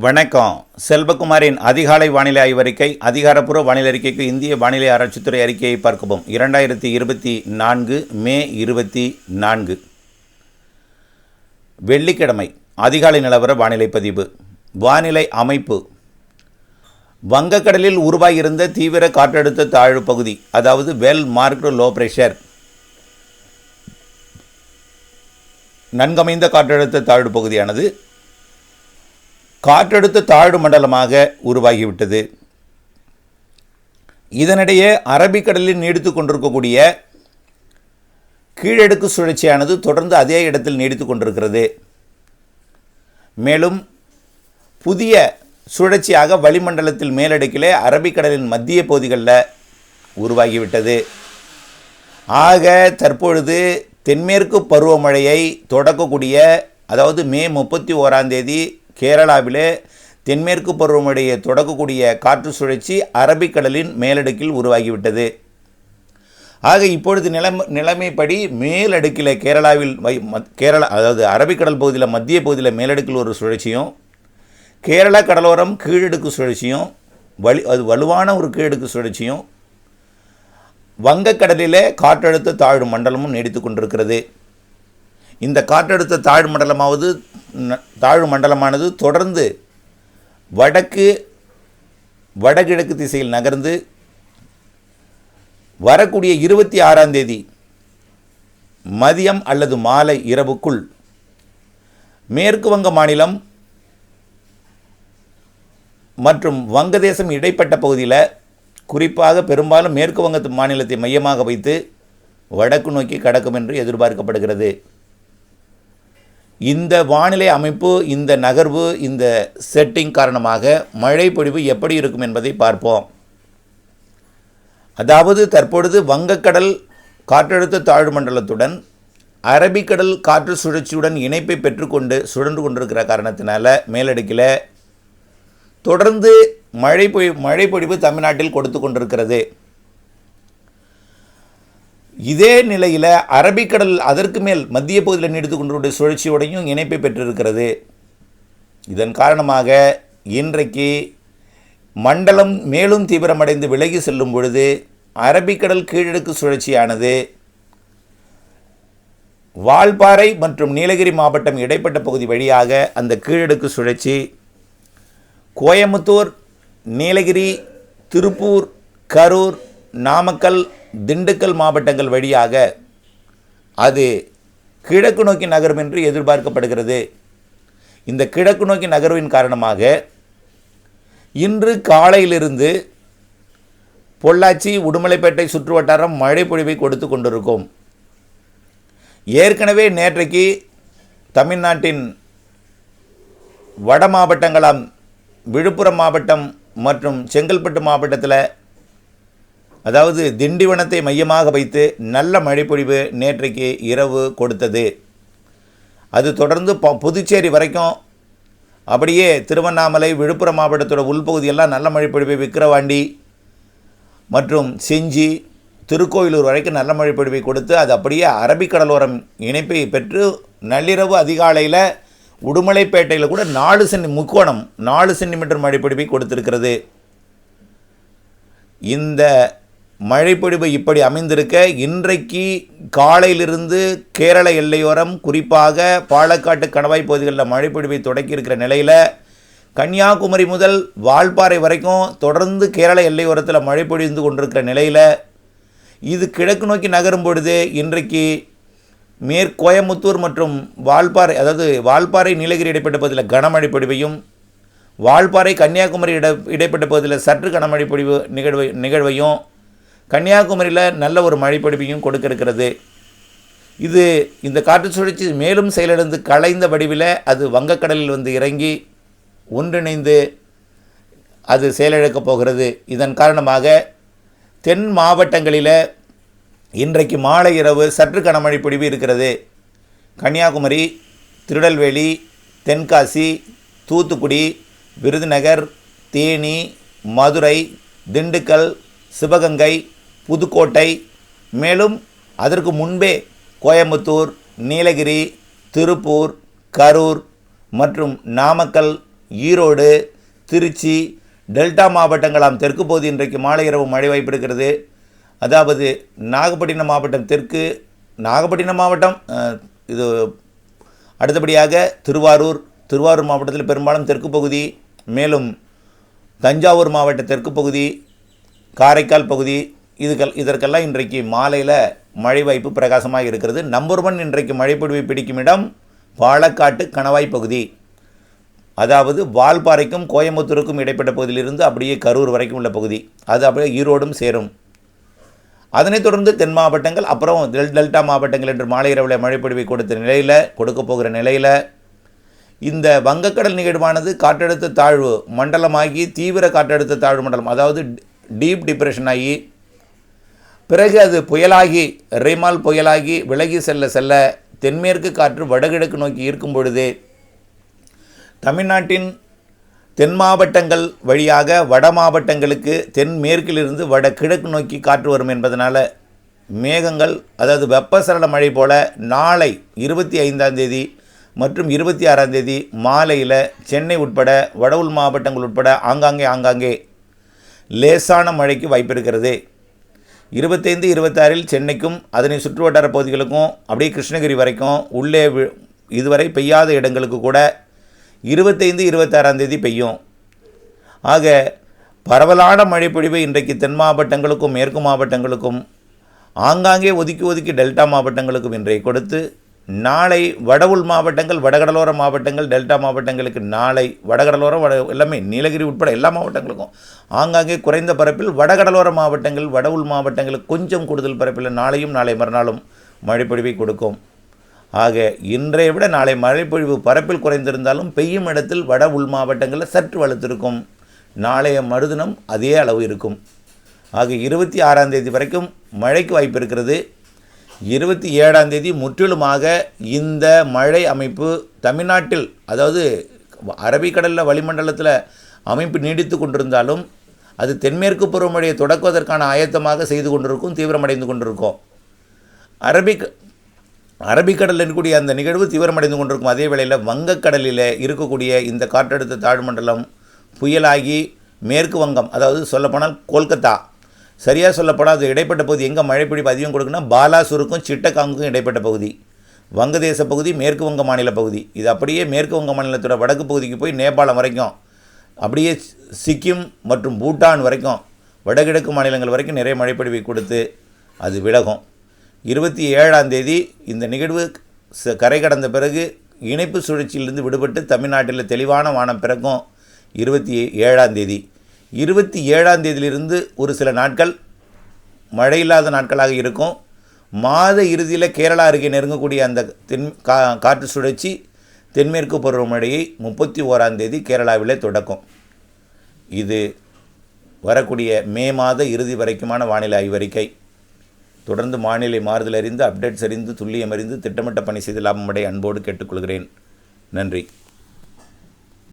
வணக்கம். செல்வகுமாரின் அதிகாலை வானிலை ஆய்வறிக்கை அதிகாரப்பூர்வ வானிலை அறிக்கைக்கு இந்திய வானிலை ஆராய்ச்சித்துறை அறிக்கையை பார்க்கவும். இரண்டாயிரத்தி இருபத்தி நான்கு மே இருபத்தி நான்கு. வெள்ளிக்கிழமை அதிகாலை நிலவர வானிலை பதிவு. வானிலை அமைப்பு. வங்கக்கடலில் உருவாகியிருந்த தீவிர காற்றழுத்த தாழ்வு பகுதி அதாவது வெல் மார்க்டு லோ பிரஷர். நன்கமைந்த காற்றழுத்த தாழ்வு பகுதியானது காற்றழுத்த தாழ்வு மண்டலமாக உருவாகிவிட்டது. இதனிடையே அரபிக்கடலில் நீடித்து கொண்டிருக்கக்கூடிய கீழடுக்கு சுழற்சியானது தொடர்ந்து அதே இடத்தில் நீடித்து கொண்டிருக்கிறது. மேலும் புதிய சுழற்சியாக வளிமண்டலத்தில் மேலடுக்கிலே அரபிக்கடலின் மத்திய பகுதிகளில் உருவாகிவிட்டது. ஆக தற்பொழுது தென்மேற்கு பருவமழையை தொடக்கக்கூடிய அதாவது மே முப்பத்தி ஓராம் தேதி கேரளாவிலே தென்மேற்கு பருவமழையை தொடக்கக்கூடிய காற்று சுழற்சி அரபிக்கடலின் மேலடுக்கில் உருவாகிவிட்டது. ஆக இப்பொழுது நிலம் நிலைமைப்படி மேலடுக்கில் கேரளாவில் வை மத்- கேரளா அதாவது அரபிக்கடல் பகுதியில் மத்திய பகுதியில் மேலடுக்கில் ஒரு சுழற்சியும் கேரளா கடலோரம் கீழடுக்கு சுழற்சியும் வலி அது வலுவான ஒரு கீழடுக்கு சுழற்சியும் வங்கக்கடலிலே காற்றழுத்த தாழ்வு மண்டலமும் நீடித்து கொண்டிருக்கிறது. இந்த காற்றழுத்த தாழ்வு மண்டலமாவது ந- தாழ்வு மண்டலமானது தொடர்ந்து வடக்கு வடகிழக்கு திசையில் நகர்ந்து வரக்கூடிய இருபத்தி ஆறாம் தேதி மதியம் அல்லது மாலை இரவுக்குள் மேற்கு வங்க மாநிலம் மற்றும் வங்கதேசம் இடைப்பட்ட பகுதியில் குறிப்பாக பெரும்பாலும் மேற்கு வங்க மாநிலத்தை மையமாக வைத்து வடக்கு நோக்கி கடக்கும் என்று எதிர்பார்க்கப்படுகிறது. இந்த வானிலை அமைப்பு இந்த நகர்வு இந்த செட்டிங் காரணமாக மழை பொழிவு எப்படி இருக்கும் என்பதை பார்ப்போம். அதாவது தற்பொழுது வங்கக்கடல் காற்றழுத்த தாழ்வு மண்டலத்துடன் அரபிக்கடல் காற்று சுழற்சியுடன் இணைப்பை பெற்றுக்கொண்டு சுழன்று கொண்டிருக்கிற காரணத்தினால மேலடுக்கில் தொடர்ந்து மழை பொழி மழை பொழிவு தமிழ்நாட்டில் கொடுத்து கொண்டிருக்கிறது. இதே நிலையில் அரபிக்கடல் அதற்கு மேல் மத்திய பகுதியில் நீடித்து கொண்டிருக்கிற சுழற்சியோடையும் இணைப்பை பெற்றிருக்கிறது. இதன் காரணமாக இன்றைக்கு மண்டலம் மேலும் தீவிரமடைந்து விலகி செல்லும் பொழுது அரபிக்கடல் கீழடுக்கு சுழற்சியானது வால்பாறை மற்றும் நீலகிரி மாவட்டம் இடைப்பட்ட பகுதி வழியாக அந்த கீழடுக்கு சுழற்சி கோயமுத்தூர் நீலகிரி திருப்பூர் கரூர் நாமக்கல் திண்டுக்கல் மாவட்டங்கள் வழியாக அது கிழக்கு நோக்கி நகரும் என்று எதிர்பார்க்கப்படுகிறது. இந்த கிழக்கு நோக்கி நகர்வின் காரணமாக இன்று காலையிலிருந்து பொள்ளாச்சி உடுமலைப்பேட்டை சுற்றுவட்டாரம் மழை பொழிவை கொடுத்து கொண்டிருக்கும். ஏற்கனவே நேற்றைக்கு தமிழ்நாட்டின் வட மாவட்டங்களாம் விழுப்புரம் மாவட்டம் மற்றும் செங்கல்பட்டு மாவட்டத்தில் அதாவது திண்டிவனத்தை மையமாக வைத்து நல்ல மழைப்பொழிவு நேற்றைக்கு இரவு கொடுத்தது. அது தொடர்ந்து ப- புதுச்சேரி வரைக்கும் அப்படியே திருவண்ணாமலை விழுப்புரம் மாவட்டத்தோட உள்பகுதியெல்லாம் நல்ல மழைப்பொழிவை விக்கிரவாண்டி மற்றும் செஞ்சி திருக்கோயிலூர் வரைக்கும் நல்ல மழைப்பொழிவை கொடுத்து அது அப்படியே அரபிக்கடலோரம் இணைப்பை பெற்று நள்ளிரவு அதிகாலையில் உடுமலைப்பேட்டையில் கூட நாலு சென்டி முக்கோணம் நாலு சென்டிமீட்டர் மழைப்பொழிவை கொடுத்திருக்கிறது. இந்த மழைப்பொழிவு இப்படி அமைந்திருக்க இன்றைக்கு காலையிலிருந்து கேரள எல்லையோரம் குறிப்பாக பாலக்காட்டு கணவாய் பகுதிகளில் மழைப்பொழிவை தொடக்கியிருக்கிற நிலையில் கன்னியாகுமரி முதல் வால்பாறை வரைக்கும் தொடர்ந்து கேரள எல்லையோரத்தில் மழை பொழிந்து கொண்டிருக்கிற நிலையில் இது கிழக்கு நோக்கி நகரும் பொழுது இன்றைக்கு மேற்கோயமுத்தூர் மற்றும் வால்பாறை அதாவது வால்பாறை நீலகிரி இடைப்பட்ட பகுதியில் கனமழை பொழிவையும் வால்பாறை கன்னியாகுமரி இட இடைப்பட்ட பகுதியில் சற்று கனமழை பொழிவு நிகழ்வை நிகழ்வையும் கன்னியாகுமரியில் நல்ல ஒரு மழை கொடுக்க இருக்கிறது இது இந்த காற்று சுழற்சி மேலும் செயலிழந்து கலைந்த வடிவில் அது வங்கக்கடலில் வந்து இறங்கி ஒன்றிணைந்து அது செயலிழக்கப் போகிறது. இதன் காரணமாக தென் மாவட்டங்களில் இன்றைக்கு மாலை இரவு சற்று கனமழை பொழிவு இருக்கிறது. கன்னியாகுமரி திருநெல்வேலி தென்காசி தூத்துக்குடி விருதுநகர் தேனி மதுரை திண்டுக்கல் சிவகங்கை புதுக்கோட்டை மேலும் அதற்கு முன்பே கோயம்புத்தூர் நீலகிரி திருப்பூர் கரூர் மற்றும் நாமக்கல் ஈரோடு திருச்சி டெல்டா மாவட்டங்களாம் தெற்கு பகுதி இன்றைக்கு மாலை இரவு மழை வாய்ப்பு இருக்கிறது. அதாவது நாகப்பட்டினம் மாவட்டம் தெற்கு நாகப்பட்டினம் மாவட்டம் இது அடுத்தபடியாக திருவாரூர் திருவாரூர் மாவட்டத்தில் பெரும்பாலும் தெற்கு பகுதி மேலும் தஞ்சாவூர் மாவட்ட தெற்கு பகுதி காரைக்கால் பகுதி இதுகள் இதற்கெல்லாம் இன்றைக்கு மாலையில் மழை வாய்ப்பு பிரகாசமாக இருக்கிறது. நம்பர் ஒன் இன்றைக்கு மழைப்பொழிவை பிடிக்கும் இடம் பாலக்காட்டு கணவாய் பகுதி. அதாவது வால்பாறைக்கும் கோயம்புத்தூருக்கும் இடைப்பட்ட பகுதியிலிருந்து அப்படியே கரூர் வரைக்கும் உள்ள பகுதி. அது அப்படியே ஈரோடும் சேரும். அதனைத் தொடர்ந்து தென் மாவட்டங்கள் அப்புறம் டெல் டெல்டா மாவட்டங்கள் என்று மாலை இரவில் மழைப்பொழிவை கொடுத்த நிலையில் கொடுக்க போகிற நிலையில் இந்த வங்கக்கடல் நிகழ்வானது காற்றழுத்த தாழ்வு மண்டலமாகி தீவிர காற்றழுத்த தாழ்வு மண்டலம் அதாவது டீப் டிப்ரெஷன் ஆகி பிறகு அது புயலாகி ரெய்மால் புயலாகி விலகி செல்ல செல்ல தென்மேற்கு காற்று வடகிழக்கு நோக்கி இருக்கும் பொழுது தமிழ்நாட்டின் தென் மாவட்டங்கள் வழியாக வட மாவட்டங்களுக்கு தென்மேற்கிலிருந்து வட கிழக்கு நோக்கி காற்று வரும் என்பதனால் மேகங்கள் அதாவது வெப்பசலன மழை போல நாளை இருபத்தி ஐந்தாம் தேதி மற்றும் இருபத்தி ஆறாம் தேதி மாலையில் சென்னை உட்பட வடவுள் மாவட்டங்கள் உட்பட ஆங்காங்கே ஆங்காங்கே லேசான மழைக்கு வாய்ப்பு இருக்கிறது இருபத்தைந்து இருபத்தாறில் சென்னைக்கும் அதனை சுற்றுவட்டார பகுதிகளுக்கும் அப்படியே கிருஷ்ணகிரி வரைக்கும் உள்ளே இதுவரை பெய்யாத இடங்களுக்கு கூட இருபத்தைந்து இருபத்தாறாம் தேதி பெய்யும். ஆக பரவலான மழைப்பொழிவை இன்றைக்கு தென் மாவட்டங்களுக்கும் மேற்கு மாவட்டங்களுக்கும் ஆங்காங்கே ஒதுக்கி ஒதுக்கி டெல்டா மாவட்டங்களுக்கும் இன்றைய கொடுத்து நாளை வட உள் மாவட்டங்கள் வடகடலோர மாவட்டங்கள் டெல்டா மாவட்டங்களுக்கு நாளை வடகடலோரம் வட எல்லாமே நீலகிரி உட்பட எல்லா மாவட்டங்களுக்கும். ஆங்காங்கே குறைந்த பரப்பில் வடகடலோர மாவட்டங்கள் வட உள் மாவட்டங்களுக்கு கொஞ்சம் கூடுதல் பரப்பில் நாளையும் நாளை மறுநாளும் மழைப்பொழிவை கொடுக்கும். ஆக இன்றைய விட நாளை மழைப்பொழிவு பரப்பில் குறைந்திருந்தாலும் பெய்யும் இடத்தில் வட உள் மாவட்டங்களில் சற்று வலுத்திருக்கும். நாளைய மறுதினம் அதே அளவு இருக்கும். ஆக இருபத்தி ஆறாம் தேதி வரைக்கும் மழைக்கு வாய்ப்பு இருக்கிறது. இருபத்தி ஏழாம் தேதி முற்றிலுமாக இந்த மழை அமைப்பு தமிழ்நாட்டில் அதாவது அரபிக்கடலில் வளிமண்டலத்தில் அமைப்பு நீடித்து கொண்டிருந்தாலும் அது தென்மேற்கு பருவமழையை தொடக்குவதற்கான ஆயத்தமாக செய்து கொண்டிருக்கும் தீவிரமடைந்து கொண்டிருக்கும். அரபிக் அரபிக்கடலில் இருக்கக்கூடிய அந்த நிகழ்வு தீவிரமடைந்து கொண்டிருக்கும். அதே வேளையில் வங்கக்கடலில் இருக்கக்கூடிய இந்த காற்றழுத்த தாழ்மண்டலம் புயலாகி மேற்கு வங்கம் அதாவது சொல்லப்போனால் கொல்கத்தா சரியாக சொல்லப்போனால் அது இடைப்பட்ட பகுதி எங்கே மழைப்பிடிப்பு அதிகம் கொடுக்குன்னா பாலாசூருக்கும் சிட்டகாங்குக்கும் இடைப்பட்ட பகுதி. வங்கதேச பகுதி மேற்கு வங்க மாநில பகுதி. இது அப்படியே மேற்கு வங்க மாநிலத்தோட வடக்கு பகுதிக்கு போய் நேபாளம் வரைக்கும் அப்படியே சிக்கிம் மற்றும் பூட்டான் வரைக்கும் வடகிழக்கு மாநிலங்கள் வரைக்கும் நிறைய மழைப்பொழிவை கொடுத்து அது விலகும். இருபத்தி ஏழாம் தேதி இந்த நிகழ்வு ச- கரை கடந்த பிறகு இணைப்பு சுழற்சியிலிருந்து விடுபட்டு தமிழ்நாட்டில் தெளிவான வானம் பிறக்கும் இருபத்தி ஏழாம் தேதி. இருபத்தி ஏழாம் தேதியிலிருந்து ஒரு சில நாட்கள் மழை இல்லாத நாட்களாக இருக்கும். மாத இறுதியில் கேரளா அருகே நெருங்கக்கூடிய அந்த தென் கா காற்று சுழற்சி தென்மேற்கு பருவமழையை முப்பத்தி ஓராம் தேதி கேரளாவிலே தொடக்கும். இது வரக்கூடிய மே மாத இறுதி வரைக்குமான வானிலை ஆய்வறிக்கை. தொடர்ந்து வானிலை மாறுதல் அறிந்து அப்டேட்ஸ் அறிந்து துல்லியம் அறிந்து திட்டமிட்ட பணி செய்து லாபமடை அன்போடு கேட்டுக்கொள்கிறேன். நன்றி.